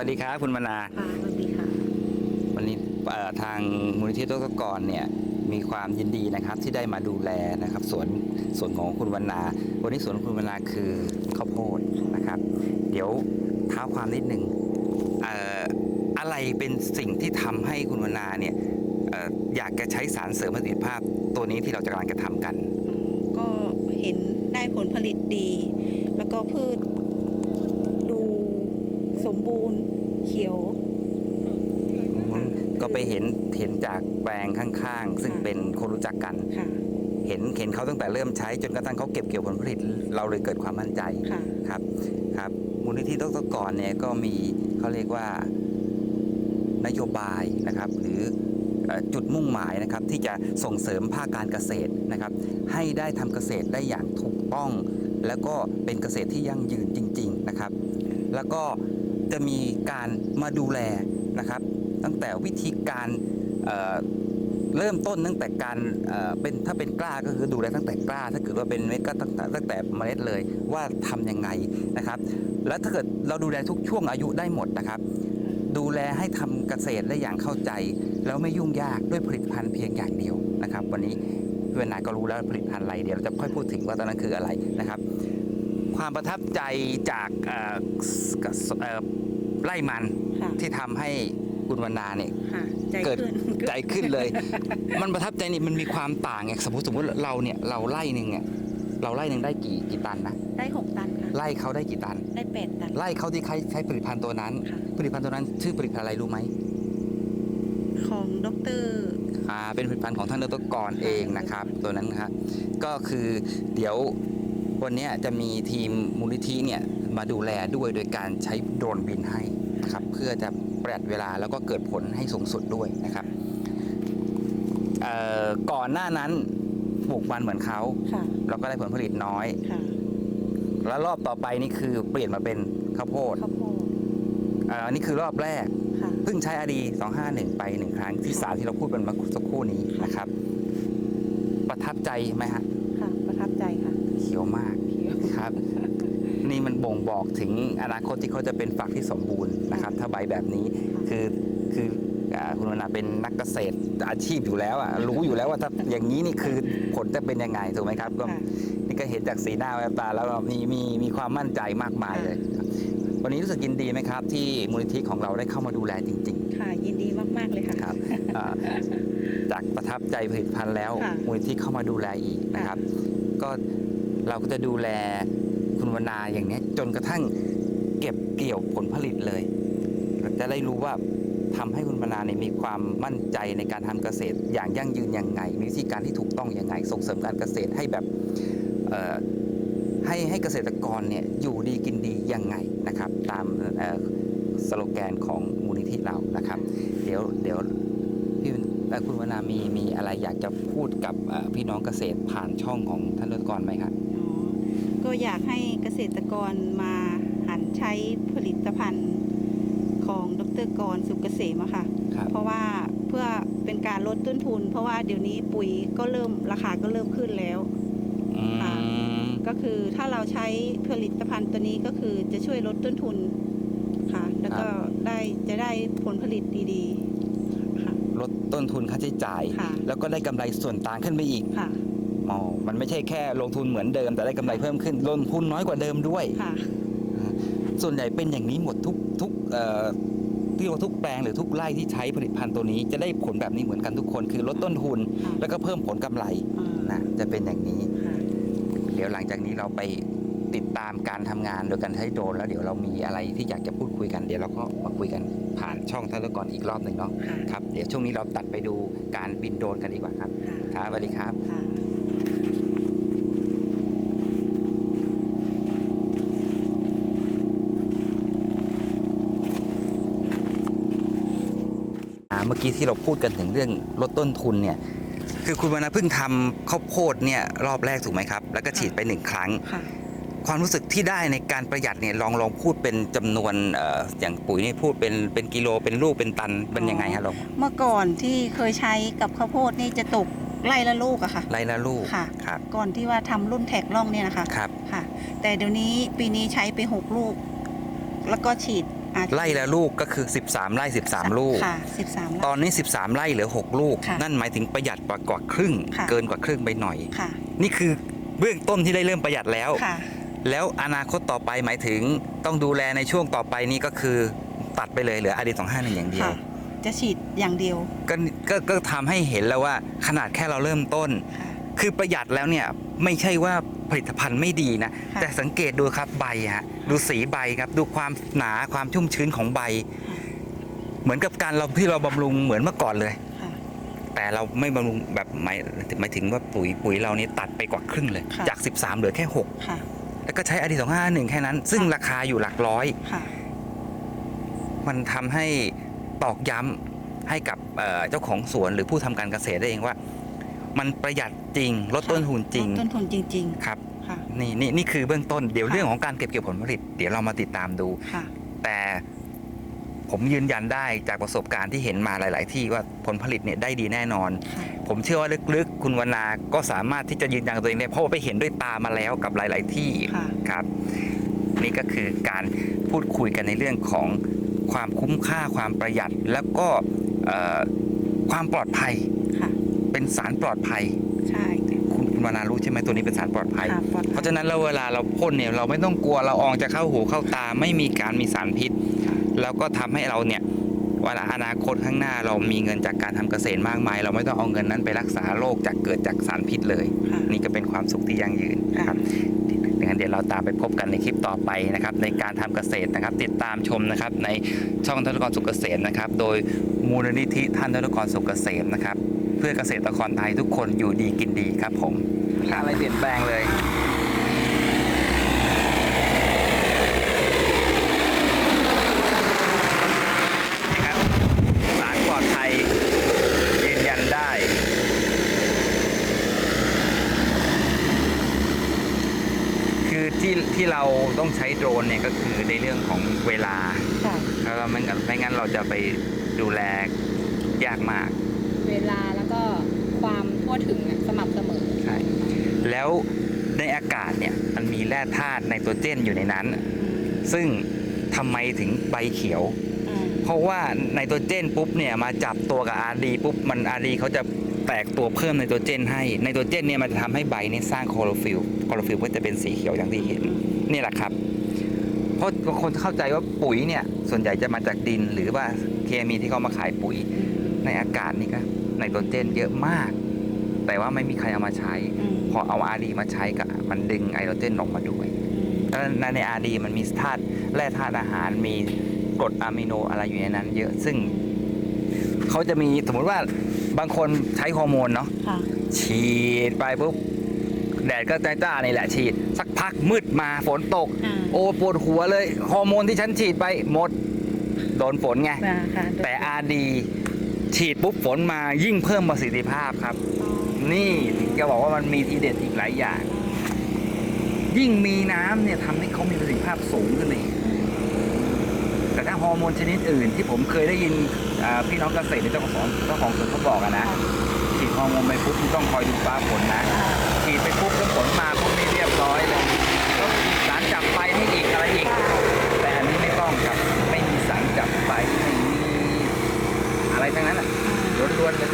สวัสดีครับคุณมนาค่ะสวัสดีค่ะ วันนี้เอ่อทางมูลนิธิตกกรเนี่ยมีความยินดีนะครับที่ได้มาดูแลนะครับสวนสวนของคุณวรรณา วันนี้สวนของคุณวรรณาคือข้าวโพดนะครับ เดี๋ยวเท้าความนิดนึงเอ่ออะไรเป็นสิ่งที่ทำให้คุณวรรณาเนี่ยเอ่ออยากจะใช้สารเสริมประสิทธิภาพตัวนี้ที่เราจะกำลังจะทำกันอืมก็เห็นได้ผลผลิตดี แล้วก็พืชดู สมบูรณ์เขียว ก็ไปเห็นเห็นจากแปลงข้างๆ ซึ่งเป็นคนรู้จักกัน ค่ะเห็นเห็นเขาตั้งแต่เริ่มใช้จนกระทั่งเขาเก็บเกี่ยวผลผลิต เราเลยเกิดความมั่นใจค่ะครับครับมูลนิธิดรกรเนี่ยก็มีเขาเรียกว่านโยบายนะครับ หรือเอ่อจุดมุ่งหมายนะครับ ที่จะส่งเสริมภาคการเกษตรนะครับ ให้ได้ทำเกษตรได้อย่างถูกต้อง แล้วก็เป็นเกษตรที่ยั่งยืนจริง ๆนะครับ แล้วก็ จะมีการมาดูแลนะครับ ตั้งแต่วิธีการเเริ่มต้นตั้งแต่การเเป็นถ้าเป็นกล้าก็คือดูแลตั้งแต่กล้า ถ้าเกิดว่าเป็นเม็ดก็ตั้งแต่ตั้งแต่เมล็ดเลยว่าทำยังไงนะครับ แล้วถ้าเกิดเราดูแลทุกช่วงอายุได้หมดนะครับ ดูแลให้ทำเกษตรได้อย่างเข้าใจ แล้วไม่ยุ่งยากด้วยผลิตภัณฑ์เพียงอย่างเดียวนะครับ วันนี้เพื่อนนายก็รู้แล้วผลิตภัณฑ์อะไรเดี๋ยวเราจะค่อยพูดถึงว่าตอนนั้นคืออะไรนะครับ ความประทับใจจากเอ่อสเอ่อไร่มันค่ะที่ทำให้คุณวรรณาเนี่ยค่ะใจเกิดขึ้นใจขึ้นเลย มันประทับใจนี่มันมีความต่างไงสมมติสมมติเราเนี่ยเราไล่หนึ่งเนี่ยเราไล่หนึ่งได้กี่กี่ตันนะได้หกตันค่ะไล่เขาได้กี่ตัน ได้แปดตันไล่เขาที่ใช้ใช้ผลิตภัณฑ์ตัวนั้นค่ะผลิตภัณฑ์ตัวนั้น ชื่อผลิตภัณฑ์อะไรรู้ไหมของดรอ่าเป็นผลิตภัณฑ์ของท่านดรกรเองนะครับ ตัวนั้นนะครับก็คือเดี๋ยว วันเนี้ยจะมีทีมมูลนิธิเนี่ยมาดูแลด้วยโดยการใช้โดรนบินให้นะครับเพื่อจะประหยัดเวลาแล้วก็เกิดผลให้สูงสุดด้วยนะครับเอ่อก่อนหน้านั้นปลูกมันเหมือนเขาค่ะเราก็ได้ผลผลิตน้อยค่ะแล้วรอบต่อไปนี่คือเปลี่ยนมาเป็นข้าวโพดข้าวโพดเอ่ออันนี้คือรอบแรกค่ะเพิ่งใช้อดี251 ไปหนึ่งครั้งที่สามที่เราพูดกันมาสักครู่นี้นะครับ ประทับใจไหมฮะค่ะ ประทับใจค่ะ เขียวมากเขียวครับ นี่มันบ่งบอกถึงอนาคตที่เขาจะเป็นฝักที่สมบูรณ์นะครับ ถ้าใบแบบนี้คือคืออ่าคุณวรรณาเป็นนักเกษตรอาชีพอยู่แล้วอะรู้อยู่แล้วว่าถ้าอย่างนี้นี่คือผลจะเป็นยังไงถูกไหมครับก็ค่ะนี่ก็เห็นจากสีหน้าแววตาแล้วมีมีมีความมั่นใจมากมายเลยครับวันนี้รู้สึกยินดีไหมครับ ที่มูลนิธิของเราได้เข้ามาดูแลจริง ๆ ค่ะ ยินดีมากๆเลยค่ะครับอ่าจากประทับใจผลิตภัณฑ์แล้วค่ะมูลที่เข้ามาดูแลอีกนะครับ ก็ เราก็จะดูแลคุณวรรณาอย่างนี้จนกระทั่งเก็บเกี่ยวผลผลิตเลยเราจะได้รู้ว่าทำให้คุณวรรณาเนี่ยมีความมั่นใจในการทำเกษตร อย่างยั่งยืนยังไง มีวิธีการที่ถูกต้องยังไง ส่งเสริมการเกษตรให้แบบให้ให้เกษตรกรเนี่ยอยู่ดีกินดียังไงนะครับ ตามสโลแกนของมูลนิธิเรานะครับ เดี๋ยวเดี๋ยวพี่คุณวรรณามีมีอะไรอยากจะพูดกับพี่น้องเกษตรผ่านช่องของท่านรัฐกรไหมครับ ก็อยากให้เกษตรกรมาหันใช้ผลิตภัณฑ์ของดรกรสุกเกษมอะค่ะครับเพราะว่าเพื่อเป็นการลดต้นทุน เพราะว่าเดี๋ยวนี้ปุ๋ยก็เริ่มราคาก็เริ่มขึ้นแล้วอืมก็คือถ้าเราใช้ผลิตภัณฑ์ตัวนี้ก็คือจะช่วยลดต้นทุนค่ะ แล้วก็ได้จะได้ผลผลิตดีๆค่ะลดต้นทุนค่าใช้จ่ายค่ะแล้วก็ได้กำไรส่วนต่างขึ้นไปอีกค่ะ อ๋อมันไม่ใช่แค่ลงทุนเหมือนเดิม แต่ได้กำไรเพิ่มขึ้นลงทุนน้อยกว่าเดิมด้วย ค่ะ ส่วนใหญ่เป็นอย่างนี้หมดทุกทุกเอ่อเรียกว่าทุกแปลงหรือทุกไร่ที่ใช้ผลิตภัณฑ์ตัวนี้จะได้ผลแบบนี้เหมือนกันทุกคน คือลดต้นทุนค่ะแล้วก็เพิ่มผลกำไรอ่านะจะเป็นอย่างนี้ ค่ะ เดี๋ยวหลังจากนี้เราไปติดตามการทำงานโดยการใช้โดรนแล้วเดี๋ยวเรามีอะไรที่อยากจะพูดคุยกันเดี๋ยวเราก็มาคุยกันผ่านช่องท่านละก่อนอีกรอบหนึ่งเนาะค่ะ ครับเดี๋ยวช่วงนี้เราตัดไปดูการบินโดรนกันดีกว่าครับค่ะ ครับสวัสดีครับ ค่ะ อ่าเมื่อกี้ ที่เราพูดกันถึงเรื่องลดต้นทุนเนี่ยคือคุณวรรณเพิ่งทำข้าวโพดเนี่ยรอบแรกถูกไหมครับ แล้วก็ฉีดไปหนึ่งครั้ง ค่ะ ความรู้สึกที่ได้ในการประหยัดเนี่ยลองลองพูดเป็นจำนวนเอ่ออย่างปุ๋ยนี่พูดเป็นเป็นกิโลเป็นลูกเป็นตันเป็นยังไงฮะลองเมื่อก่อนที่เคยใช้กับข้าวโพดนี่จะตกไร่ละลูกอะค่ะ ไรละลูกค่ะ ครับก่อนที่ว่าทำรุ่นแท็กล่องเนี่ยนะคะครับ ค่ะ แต่เดี๋ยวนี้ปีนี้ใช้ไปหกลูก แล้วก็ฉีดาไร่ละลูกก็คือ 13 ไร่ 13 ลูก ค่ะสิบสามตอนนี้ 13 ไร่เหลือ 6 ลูก ค่ะนั่นหมายถึงประหยัดกว่ากว่าครึ่ง ค่ะ เกินกว่าครึ่งไปหน่อย ค่ะนี่คือเบื้องต้นที่ได้เริ่มประหยัดแล้ว ค่ะ แล้วอนาคตต่อไปหมายถึงต้องดูแลในช่วงต่อไปนี้ก็คือตัดไปเลยเหลืออดีต251อย่างเดียว ค่ะ จะฉีดอย่างเดียวก็ก็ก็ทำให้เห็นแล้วว่าขนาดแค่เราเริ่มต้น ค่ะ คือประหยัดแล้วเนี่ยไม่ใช่ว่า ผลิตภัณฑ์ไม่ดีนะค่ะแต่สังเกตดูครับใบฮะดูสีใบครับดูความหนาความชุ่มชื้นของใบ เหมือนกับการเราที่เราบำรุงเหมือนเมื่อก่อนเลยค่ะแต่เราไม่บำรุงแบบหมายหมายถึงว่าปุ๋ยปุ๋ยเรานี่ตัดไปกว่าครึ่งเลยค่ะจาก 13 เหลือแค่6ค่ะแล้วก็ใช้อดีสองห้าหนึ่งแค่นั้น ซึ่งค่ะราคาอยู่หลักร้อยค่ะมันทำให้ตอกย้ำให้กับเอ่อเจ้าของสวนหรือผู้ทำการเกษตรได้เองว่า มันประหยัดจริง ลดต้นทุนจริงลดต้นทุนจริงครับๆค่ะ นี่นี่นี่คือเบื้องต้นเดี๋ยวค่ะ เรื่องของการเก็บเกี่ยวผลผลิต เดี๋ยวเรามาติดตามดู ค่ะ แต่ผมยืนยันได้จากประสบการณ์ที่เห็นมาหลาย ๆ ที่ว่าผลผลิตเนี่ยได้ดีแน่นอน ค่ะ ผมเชื่อว่าลึกๆ คุณวนาก็สามารถที่จะยืนยันกับตัวเองได้เพราะว่าไปเห็นด้วยตามาแล้วกับหลาย ๆ ที่ค่ะ ครับ นี่ก็คือการพูดคุยกันในเรื่องของความคุ้มค่าความประหยัด แล้วก็เอ่อความปลอดภัยค่ะ เป็นสารปลอดภัย ใช่คุณคุณวนารู้ใช่ไหมตัวนี้เป็นสารปลอดภัย ค่ะปลอดเพภัยราะฉะนั้นแล้วเวลาเราพ่นเนี่ยเราไม่ต้องกลัวเราอองจะเข้าหูเข้าตาไม่มีการมีสารพิษ แล้วก็ทำให้เราเนี่ยเวลาอนาคตข้างหน้าเรามีเงินจากการทำเกษตรมากมาย เราไม่ต้องเอาเงินนั้นไปรักษาโรคจากเกิดจากสารพิษเลย ค่ะ นี่ก็เป็นความสุขที่ยั่งยืนนะครับดังนั้นเดี๋ยวเราตามไปพบกันในคลิปต่อไปนะครับ ในการทำเกษตรนะครับ ติดตามชมนะครับในช่องธนกรสุขเกษมนะครับ โดยมูลนิธิท่านธนกรสุขเกษมนะครับ เพื่อเกษตรกรไทยทุกคนอยู่ดีกินดีครับผมอะไรเปลี่ยนแปลงเลยนะครับสารปลอดภัยยืนยันได้คือที่ที่เราต้องใช้โดรนเนี่ยก็คือในเรื่องของเวลาค่ะแล้วเราไม่งั้นไม่งั้นเราจะไปดูแลยากมาก เวลาแล้วก็ความ ทั่วถึงอะสม่ำเสมอ ใช่ แล้วในอากาศเนี่ยมันมีแร่ธาตุไนโตรเจนอยู่ในนั้น ซึ่งทำไมถึงใบเขียวอืมเพราะว่าไนโตรเจนปุ๊บเนี่ยมาจับตัวกับอาดีปุ๊บมันอาดีเขาจะแตกตัวเพิ่มไนโตรเจนให้ไนโตรเจนเนี่ยมันจะทำให้ใบเนี่ยสร้างโคลอโรฟิลโคลอโรฟิลก็จะเป็นสีเขียวอย่างที่เห็นนี่แหละครับเพราะบางคนเข้าใจว่าปุ๋ยเนี่ยส่วนใหญ่จะมาจากดินหรือว่าเคมีที่เขามาขายปุ๋ยในอากาศนี่ก็ไนโตรเจนเยอะมาก แต่ว่าไม่มีใครเอามาใช้อืมพอเอาอาดีมาใช้ก็มันดึงไนโตรเจนออกมาด้วยแล้วในอาดีมันมีธาตุแร่ธาตุอาหารมีกรดอะมิโนอะไรอยู่ในนั้น เยอะซึ่งเขาจะมีสมมติว่าบางคนใช้ฮอร์โมนเนาะค่ะฉีดไปปุ๊บแดดก็จ้าๆนี่แหละฉีด สักพักมืดมาฝนตกอ่าโอ้ปวดหัวเลยฮอร์โมนที่ฉันฉีดไปหมดโดนฝนไงค่ะค่ะแต่อาดี ฉีดปุ๊บฝนมายิ่งเพิ่มประสิทธิภาพครับ นี่ถึงจะบอกว่ามันมีทีเด็ดอีกหลายอย่าง ยิ่งมีน้ำเนี่ยทำให้เขามีประสิทธิภาพสูงขึ้นเลยแต่ถ้าฮอร์โมนชนิดอื่นที่ผมเคยได้ยินอ่าพี่น้องเกษตรหรือเจ้าของสวนเจ้าของสวนเขาบอกอะนะฉีดฮอร์โมนไปปุ๊บคุณต้องคอยดูฟ้าฝนนะฉีดไปปุ๊บแล้วฝนมาปุ๊บนี่เรียบร้อยเลยต้องฉีดสารจับไฟให้อีกอะไรอีก แต่อันนี้ไม่ต้องครับไม่มีสารจับไฟไม่มี อะไรทั้งนั้นอะล้วนๆเลย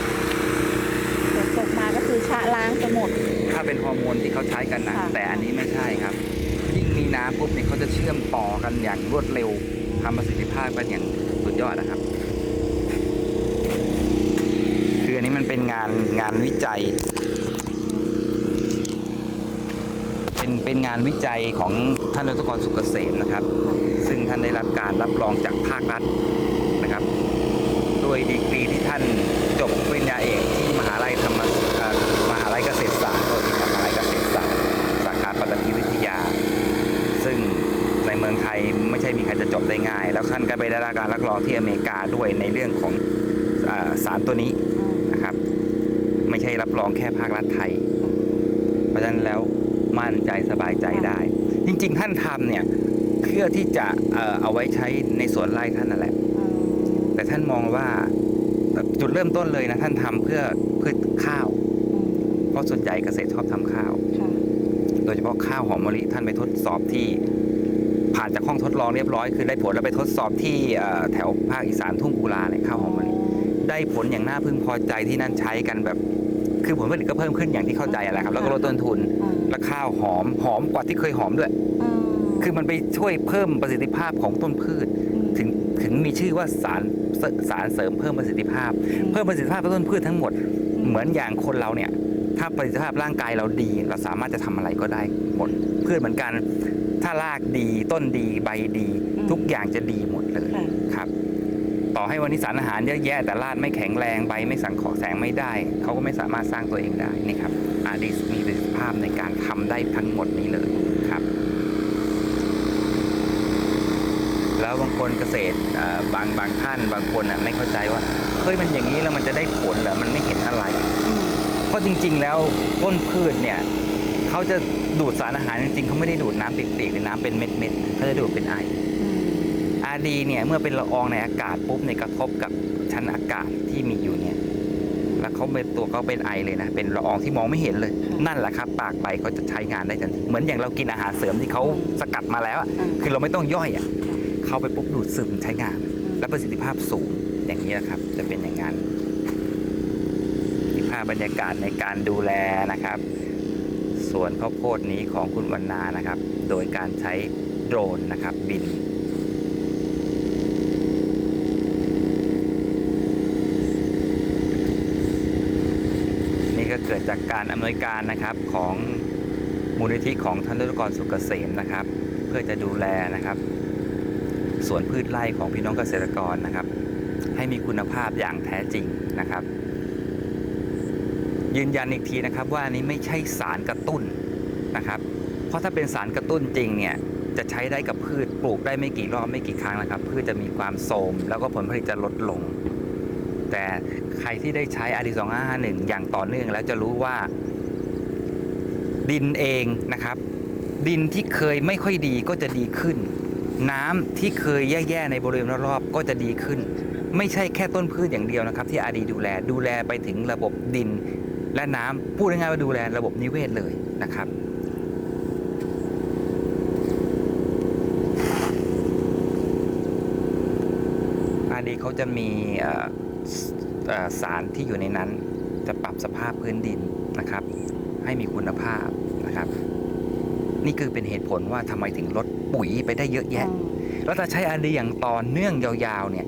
ฝนตกมาก็คือชะล้างจะหมด ถ้าเป็นฮอร์โมนที่เขาใช้กันนะค่ะ แต่อันนี้ไม่ใช่ครับ ยิ่งมีน้ำปุ๊บเนี่ยเขาจะเชื่อมต่อกันอย่างรวดเร็วทำประสิทธิภาพกันอย่างสุดยอดนะครับ คืออันนี้มันเป็นงานงานวิจัย เป็นเป็นงานวิจัยของท่านดรกรสุกเกษมนะครับ ซึ่งท่านได้รับการรับรองจากภาครัฐ ดยดีกรีที่ท่านจบปริญญาเอกที่มหาลัยธรรมมหาลัยเกษตรศาสตร์โดยที่มหาลัยเกษตรศาสตร์สาขาปฏิวิทยา ซึ่งในเมืองไทยไม่ใช่มีใครจะจบได้ง่าย แล้วท่านก็ไปได้รับการรับรองที่อเมริกาด้วยในเรื่องของอสารตัวนี้นะครับ ไม่ใช่รับรองแค่ภาครัฐไทย เพราะฉะนั้นแล้วมั่นใจสบายใจได้ จริง ๆ ท่านทำเนี่ยเพื่อที่จะเอ่อเอาไว้ใช้ในสวนไร่ท่านนั่นแหละ แต่ท่านมองว่าจุดเริ่มต้นเลยนะท่านทำเพื่อพืชข้าว เพราะส่วนใหญ่เกษตรชอบทำข้าวค่ะโดยเฉพาะข้าวหอมมะลิท่านไปทดสอบที่ผ่านผ่านจากห้องทดลองเรียบร้อยคือได้ผลแล้วไปทดสอบที่เอ่อแถวภาคอีสานทุ่งกุลาเนี่ยข้าวหอมมะลิได้ผลอย่างน่าพึงพอใจที่นั่นใช้กันแบบ คือผลผลิตก็เพิ่มขึ้นอย่างที่เข้าใจอะไรครับ แล้วก็ลดต้นทุนอ่าและข้าวหอมหอมกว่าที่เคยหอมด้วยอ่าคือมันไปช่วยเพิ่มประสิทธิภาพของต้นพืช ถึงถึงมีชื่อว่าสารเสสารเสริมเพิ่มประสิทธิภาพ เพิ่มประสิทธิภาพต้นพืชทั้งหมด เหมือนอย่างคนเราเนี่ย ถ้าประสิทธิภาพร่างกายเราดี เราสามารถจะทำอะไรก็ได้หมดพืชเหมือนกัน ถ้ารากดีต้นดีใบดี ทุกอย่างจะดีหมดเลยค่ะครับ ต่อให้วันนี้สารอาหารเยอะแยะแต่รากไม่แข็งแรงใบไม่สังเคราะห์แสงไม่ได้ เขาก็ไม่สามารถสร้างตัวเองได้นี่ครับอาดีมีประสิทธิภาพในการทำได้ทั้งหมดนี้เลยครับ แล้วบางคนเกษตรเอ่อบางบางท่านบางคนอะไม่เข้าใจว่าเฮ้ยมันอย่างนี้แล้วมันจะได้ผลเหรอมันไม่เห็นอะไร เพราะจริง ๆ แล้วต้นพืชเนี่ยเขาจะดูดสารอาหารจริงๆเขาไม่ได้ดูดน้ำเปียกๆหรือน้ำเป็นเม็ดๆเขาจะดูดเป็นไออาดีเนี่ยเมื่อเป็นละอองในอากาศปุ๊บเนี่ยกระทบกับชั้นอากาศที่มีอยู่เนี่ยแล้วเขาเป็นตัวเขาเป็นไอเลยนะ เป็นละอองที่มองไม่เห็นเลย นั่นแหละครับ ปากใบเขาจะใช้งานได้ทันทีเหมือนอย่างเรากินอาหารเสริมที่เขาสกัดมาแล้วอะคือเราไม่ต้องย่อยอะ เข้าไปปุ๊บดูดซึมใช้งาน และประสิทธิภาพสูงอย่างนี้นะครับ จะเป็นอย่างนั้นนี่ภาพบรรยากาศในการดูแลนะครับสวนข้าวโพดนี้ของคุณวรรณานะครับ โดยการใช้โดรนนะครับบินนี่ก็เกิดจากการอำนวยการนะครับของมูลนิธิของท่านรัตกรสุกเกษมนะครับ เพื่อจะดูแลนะครับ สวนพืชไร่ของพี่น้องเกษตรกรนะครับ ให้มีคุณภาพอย่างแท้จริงนะครับ ยืนยันอีกทีนะครับว่าอันนี้ไม่ใช่สารกระตุ้นนะครับ เพราะถ้าเป็นสารกระตุ้นจริงเนี่ยจะใช้ได้กับพืชปลูกได้ไม่กี่รอบไม่กี่ครั้งนะครับ พืชจะมีความโทมแล้วก็ผลผลิตจะลดลง แต่ใครที่ได้ใช้อาดีสองห้าหนึ่งอย่างต่อเนื่องแล้วจะรู้ว่า ดินเองนะครับ ดินที่เคยไม่ค่อยดีก็จะดีขึ้น น้ำที่เคยแย่ๆในบริเวณรอบๆก็จะดีขึ้น ไม่ใช่แค่ต้นพืชอย่างเดียวนะครับ ที่อาดีดูแลดูแลไปถึงระบบดิน และน้ำพูดง่ายๆว่าดูแลระบบนิเวศเลยนะครับอาดีเขาจะมีสารที่อยู่ในนั้น จะปรับสภาพพื้นดินนะครับ ให้มีคุณภาพนะครับ นี่คือเป็นเหตุผลว่าทำไมถึงลด ปุ๋ยไปได้เยอะแยะ แล้วถ้าใช้อาดีอย่างต่อเนื่องยาวๆเนี่ย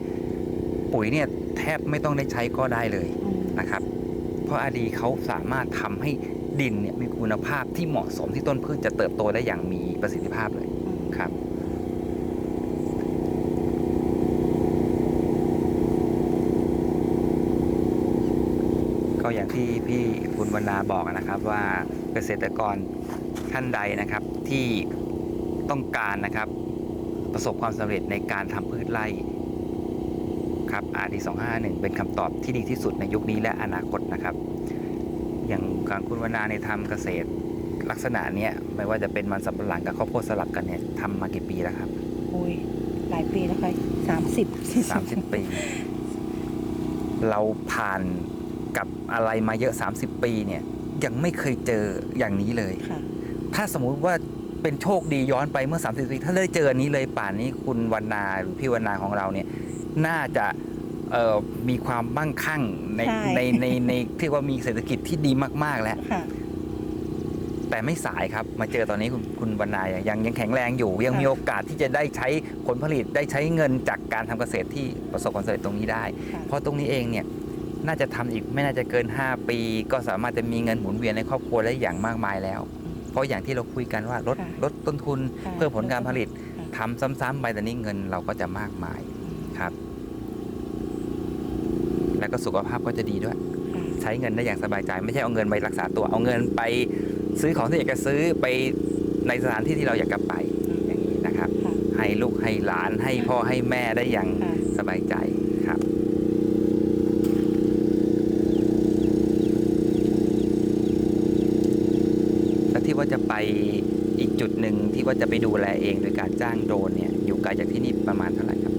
ปุ๋ยเนี่ยแทบไม่ต้องได้ใช้ก็ได้เลยนะครับ เพราะอาดีเขาสามารถทำให้ดินเนี่ยมีคุณภาพที่เหมาะสมที่ต้นพืชจะเติบโตได้อย่างมีประสิทธิภาพเลยครับก็อย่างที่พี่คุณวรรณาบอกนะครับว่าเกษตรกรท่านใดนะครับที่ ต้องการนะครับ ประสบความสำเร็จในการทำพืชไร่ครับ RD 251 เป็นคำตอบที่ดีที่สุดในยุคนี้และอนาคตนะครับ อย่างการคุณวรรณาในยทำเกษตรลักษณะเนี้ยไม่ว่าจะเป็นมันสำปะหลังกับข้าวโพดสลับกันเนี่ยทำมากี่ปีแล้วครับโอ้ยหลายปีแล้วค่ะสามสิบ30ปี เราผ่านกับอะไรมาเยอะ 30 ปีเนี่ยยังไม่เคยเจออย่างนี้เลยค่ะถ้าสมมุติว่า เป็นโชคดีย้อนไปเมื่อ 30 ปีถ้าได้เจออันนี้เลยป่านนี้คุณวรรณาพี่วรรณาของเราเนี่ยน่าจะเอ่อมีความมั่งคั่งในใช่ ในในในที่ว่ามีเศรษฐกิจที่ดีมากๆแล้ว ค่ะ แต่ไม่สายครับมาเจอตอนนี้คุณคุณวรรณายังยังแข็งแรงอยู่ ยังค่ะ มีโอกาสที่จะได้ใช้ผลผลิตได้ใช้เงินจากการทำเกษตรที่ประสบความสำเร็จตรงนี้ได้ ค่ะ เพราะตรงนี้เองเนี่ยน่าจะทำอีกไม่น่าจะเกิน 5 ปี ก็สามารถจะมีเงินหมุนเวียนในครอบครัวได้อย่างมากมายแล้วเพ ราะอย่างที่เราคุยกันว่าลดค่ะลดต้นทุนค่ะเพิ่มผลการผลิตค่ะทำซ้ำๆไปแต่นี้เงินเราก็จะมากมายครับ แล้วก็สุขภาพก็จะดีด้วย ค่ะ ใช้เงินได้อย่างสบายใจ ไม่ใช่เอาเงินไปรักษาตัว เอาเงินไปซื้อของที่อยากจะซื้อไปในสถานที่ที่เราอยากจะไปอย่างนี้นะครับ ค่ะ ให้ลูกให้หลานให้พ่อให้แม่ได้อย่างค่ะ สบายใจครับ แล้วที่ว่าจะไป อีกจุดหนึ่งที่ว่าจะไปดูแลเองโดยการจ้างโดรนเนี่ย อยู่ไกลจากที่นี่ประมาณเท่าไหร่ครับ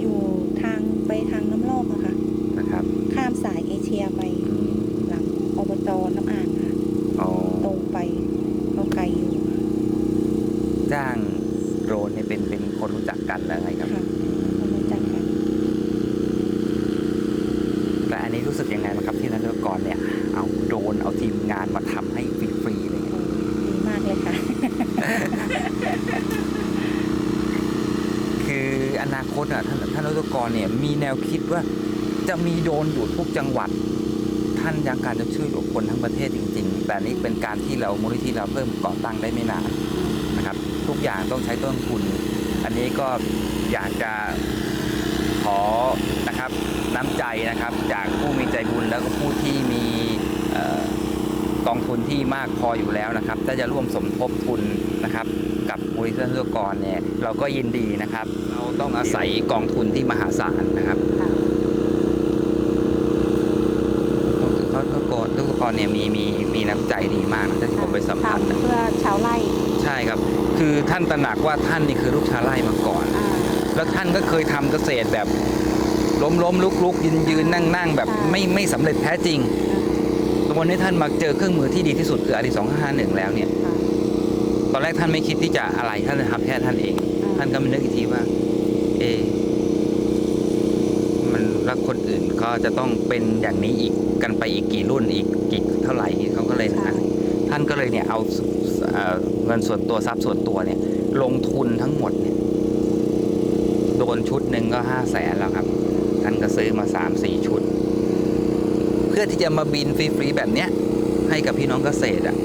อยู่ทางไปทางน้ำลอกอะค่ะ นะครับ ข้ามสายเอเชียไป อืม หลังอบตน้ำอ่างค่ะ อ๋อ ตรงไปก็ไกลอยู่ค่ะ จ้างโดรนเนี่ยเป็นเป็นานรัตกร เนี่ยมีแนวคิดว่าจะมีโดนอยู่ทุกจังหวัด ท่านยังการจะช่วยเหลือคนทั้งประเทศจริง ๆ แต่นี่เป็นการที่เรามูลนิธิเราเพิ่มก่อตั้งได้ไม่นานนะครับ ทุกอย่างต้องใช้ต้นทุน อันนี้ก็อยากจะขอนะครับน้ำใจนะครับ จากผู้มีใจบุญแล้วก็ผู้ที่มี กองทุนที่มากพออยู่แล้วนะครับ ถ้าจะร่วมสมทบทุนนะครับกับมูลนิธิเพื่อกรเนี่ยเราก็ยินดีนะครับ เราต้องอาศัยกองทุนที่มหาศาลนะครับค่ะเขาทุกคนทุกคนเนี่ยมีมีมีน้ำใจดีมากนะที่ผมไปสัมผัสทำนะเพื่อชาวไร่ใช่ครับ คือท่านตระหนักว่าท่านนี่คือลูกชาวไร่มาก่อนอ่าแล้วท่านก็เคยทำเกษตรแบบล้มล้มลุกลุกยืนยืนนั่งนั่งแบบค่ะไม่ไม่สำเร็จแท้จริง วันนี้ท่านมาเจอเครื่องมือที่ดีที่สุดคืออาดีสองห้าหนึ่งแล้วเนี่ยค่ะตอนแรกท่านไม่คิดที่จะอะไรท่านจะทำแค่ท่านเอง ท่านก็มานึกอีกทีว่า เอะมันแล้วคนอื่นก็จะต้องเป็นอย่างนี้อีกกันไปอีกกี่รุ่นอีกกี่เท่าไหร่เขาก็เลยใช่นะท่านก็เลยเนี่ยเอาเอ่อเงินส่วนตัวทรัพย์ส่วนตัวเนี่ย ลงทุนทั้งหมดเนี่ยโดนชุดหนึ่งก็ห้าแสนแล้วครับ ท่านก็ซื้อมาสามสี่ชุดเพื่อที่จะมาบินฟรีๆแบบเนี้ยให้กับพี่น้องเกษตรอะ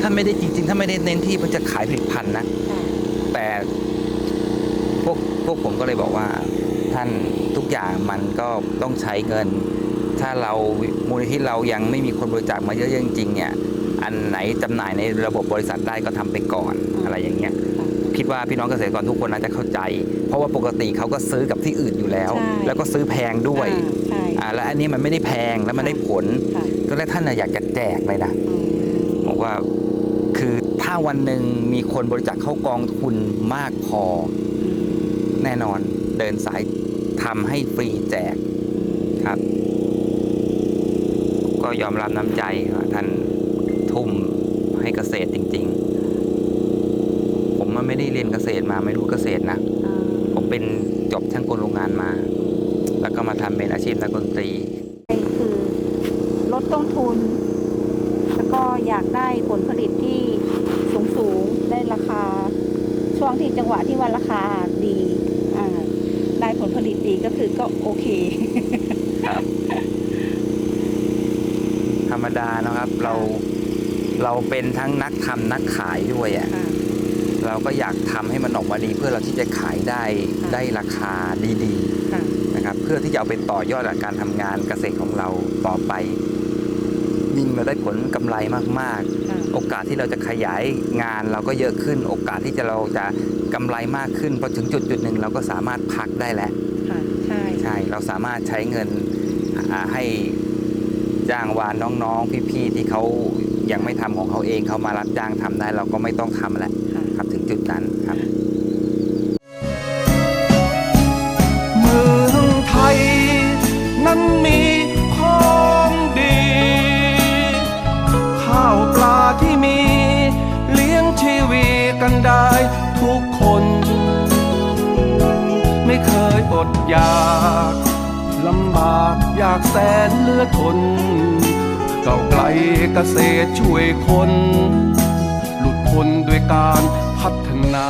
ท่านไม่ได้จริงๆท่านไม่ได้เน้นที่มันจะขายผลิตภัณฑ์นะค่ะแต่พวกพวกผมก็เลยบอกว่า ท่านทุกอย่างมันก็ต้องใช้เงิน ถ้าเรามูลนิธิเรายังไม่มีคนบริจาคมาเยอะๆจริงๆเนี่ย อันไหนจำหน่ายในระบบบริษัทได้ก็ทำไปก่อนอะไรอย่างเงี้ย ค่ะคิดว่าพี่น้องเกษตรกรทุกคนน่าจะเข้าใจ เพราะว่าปกติเขาก็ซื้อกับที่อื่นอยู่แล้ว ใช่ แล้วก็ซื้อแพงด้วยอ่าใช่ อ่าแล้วอันนี้มันไม่ได้แพงแล้วมันได้ผลค่ะ ก็เลยท่านน่ะอยากจะแจกเลยนะอืม บอกว่าคือถ้าวันหนึ่งมีคนบริจาคเข้ากองทุนมากพอ แน่นอนเดินสายทำให้ฟรีแจกครับ ก็ยอมรับน้ำใจว่าท่านทุ่มให้เกษตรจริง ๆ ผมมันไม่ได้ เรียนเกษตรมาไม่รู้เกษตรนะอ่าผมเป็นจบช่างกลโรงงานมา แล้วก็มาทำเป็นอาชีพนักดนตรีคือลดต้นทุน แล้วก็อยากได้ผลผลิตที่สูงสูงๆได้ราคา ช่วงที่จังหวะที่ว่าราคาดีอ่าได้ผลผลิตดีก็คือก็โอเคธรรมดานะครับเราเราเป็นทั้งนักทำนักขายด้วยอะค่ะ เราก็อยากทำให้มันออกมาดีเพื่อเราที่จะขายได้ค่ะได้ราคาดีค่ะๆนะครับเพื่อที่จะเอาไปต่อยอดกับการทำงานเกษตรของเราต่อไป ยิ่งเราได้ผลกำไรมากค่ะๆโอกาสที่เราจะขยายงานเราก็เยอะขึ้น โอกาสที่จะเราจะกำไรมากขึ้นพอถึงจุดจุดๆหนึ่งเราก็สามารถพักได้แล้วค่ะใช่ใช่เราสามารถใช้เงินอ่าให้จ้างวานน้องๆ พี่ๆที่เขายังไม่ทำของเขาเองเขามารับจ้างทำได้ เราก็ไม่ต้องทำแล้วค่ะ ครับถึงจุดนั้นครับเมืองไทยนั้นมีของดี ข้าวปลาที่มี เลี้ยงชีวีกันได้ทุกคน ไม่เคยอดอยากลำบากอยากแสนเลือดทนเก่าไกลเกษตรช่วยคน คนด้วยการพัฒนา